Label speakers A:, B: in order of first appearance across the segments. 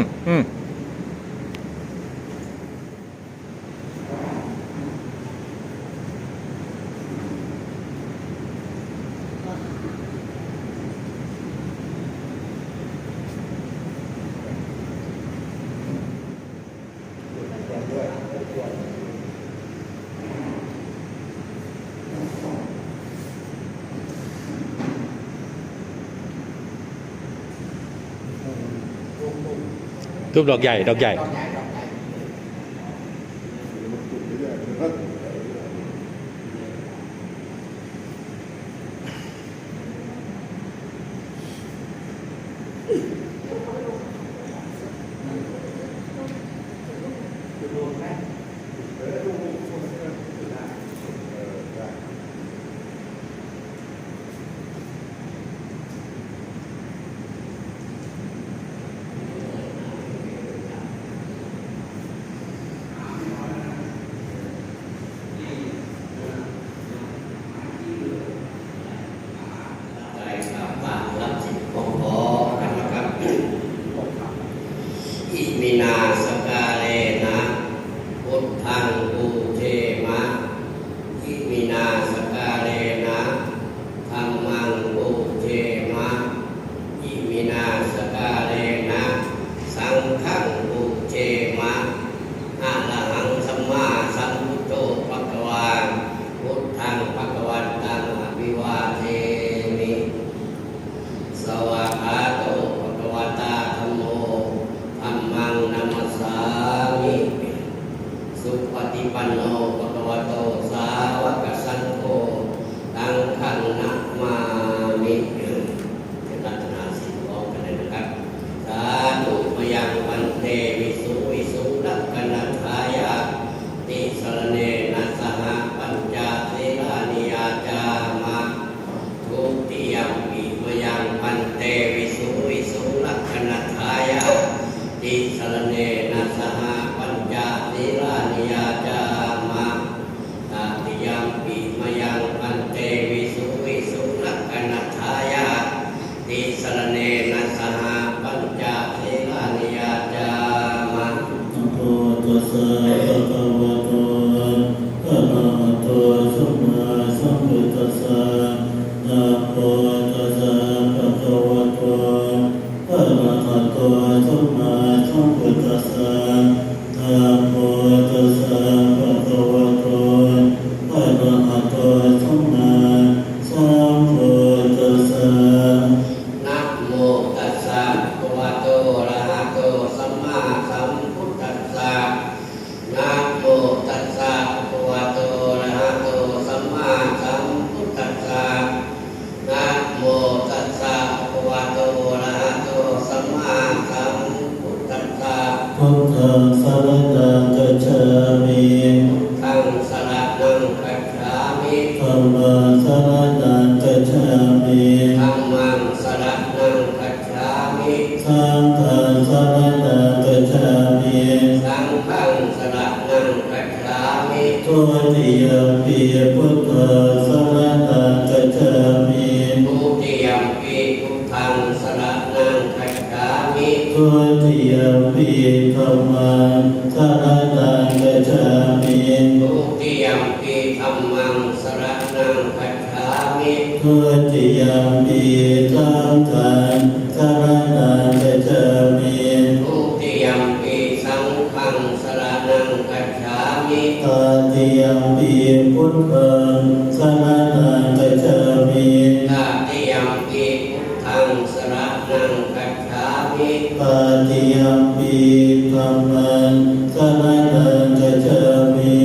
A: 嗯嗯。 รูปดอกใหญ่ดอกใหญ่
B: the สรนังคัจฉามิสังฆัสรนัง
C: คัจามิ
B: สัง
C: ฆังสรนัง
B: คัจฉามิ
C: ทุติยปีพุทธสรนังคัจามิ
B: ทุติยปีขังสรนังคัจฉามิ
C: ทุติยปีธร
B: รมัสรนังคัจามิ
C: ทุติยปีธรรมั
B: งสรนังคัจฉามิ
C: ทุติยปี พุทธังสมณันกัจฉามิ
B: ตาติยมปิพุทังสรนังกัจฉามิ
C: ปาติยมปีธรรมังสมณันกัจฉามิ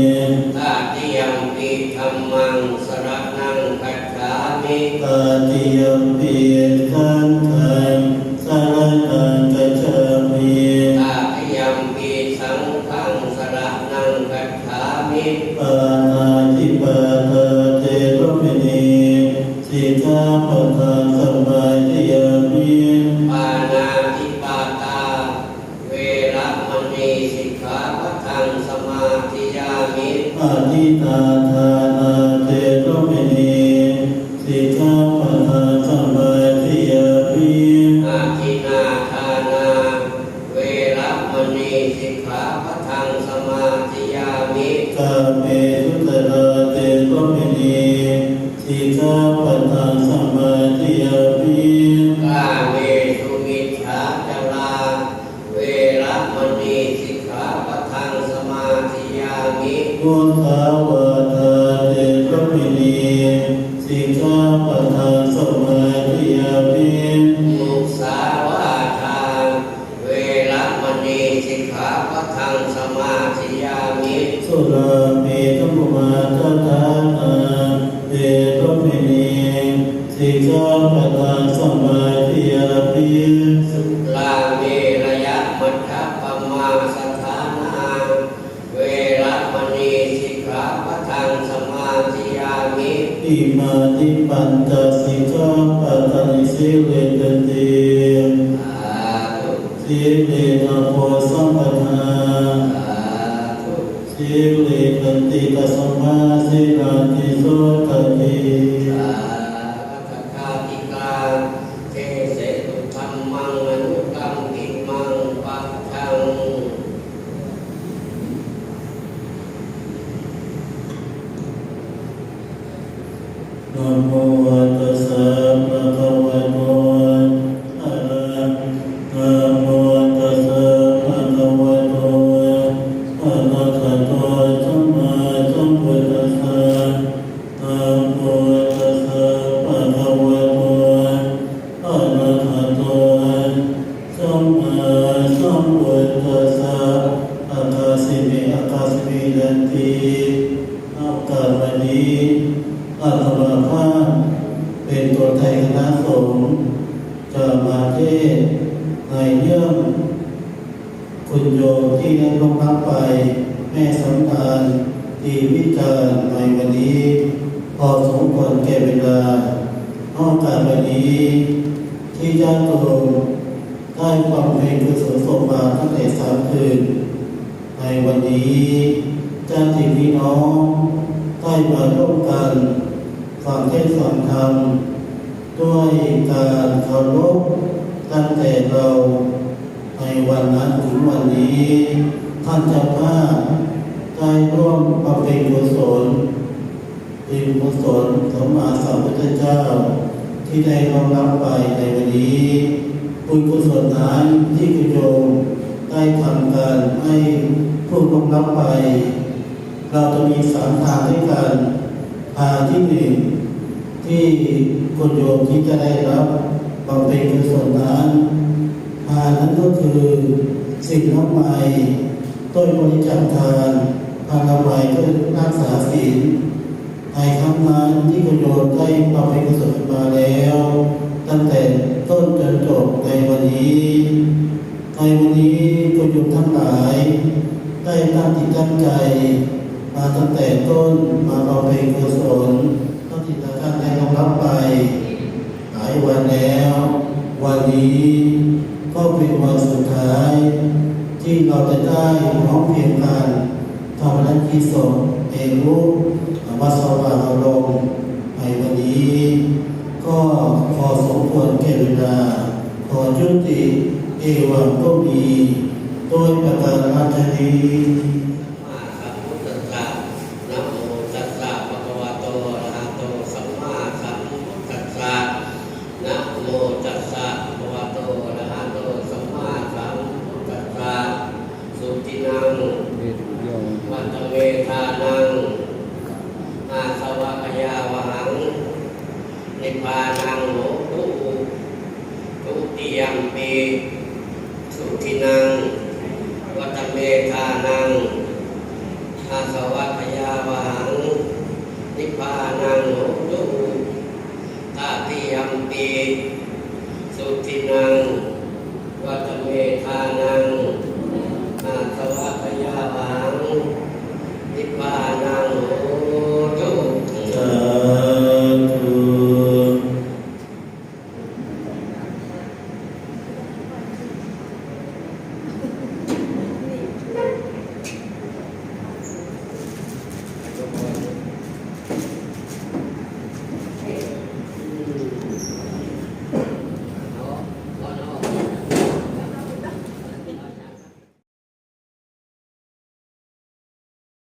B: ตาติยมปีธรรมังสรนังกัจฉามิ
C: ปาติยมปีขันธังสมณันกัจฉามิ
B: ตาติยมปีสังฆังสรนังกัจฉามิ
C: เมสิกขาปัทังสมาธิยามิอาทิตาทา ปั
B: ญจสิกาปั
C: ตติสิ
B: เล
C: ตติ
B: สิ
C: เลนะโพสัมปทา
B: สิ
C: เลกันติกสมมาสิราติโสตติ
B: ที่
C: วิจารในวันนี้พอสมควรแก่เวลานอกจากวันนี้ ที่ญาติโยมได้ฟังเพลงกุศลสมมาตั้งแต่สามคืน ในวันนี้ญาติพี่น้องได้มาร่วมกันฟังเทศน์ฟังธรรมด้วยการเคารพตั้งแต่เราในวันนั้นถึงวันนี้ ท่านเจ้าภาพ ได้ร่วมบำเพ็ญกุศลเป็นกุศลสมมาสัมพุทธเจ้า ที่ได้รองรับไปในวันนี้บุญกุศลนั้นที่คุณโยมได้ทำการให้ผู้รองรับไป เราจะมีสามทางด้วยกันทางที่หนึ่งที่คุณโยมที่จะได้รับบำเพ็ญกุศลนั้นทานนั้นก็คือสิ่งน้ำใหม่ต้นบริจาคทาน พานามัยก็รักษาศีลในครั้งนั้นที่คุณโยมได้บำเพ็ญกุศลมาแล้ว ตั้งแต่ต้นจนจบในวันนี้ ในวันนี้คุณโยมทั้งหลาย ได้ตั้งจิตตั้งใจ มาตั้งแต่ต้นมาบำเพ็ญกุศลตั้งจิตตั้งใจยอมรับไป หลายวันแล้ว วันนี้ก็เป็นวันสุดท้าย ที่เราจะได้พร้อมเพียงกัน ทำหน้าที่สงเองรู้วัดสว่างอารมณ์ในวันนี้ ก็พอสมควรแก่เวลา ขอจุติเอวังก็มีโดยประการราชนี
B: ปานังโหตุตุติยังปีสุทินังวัตเมธานังอาสวัคยาวังนิพานังโหตุตาติยังปีสุทินังวัตเมธานังอาสวัคยาวังนิพานัง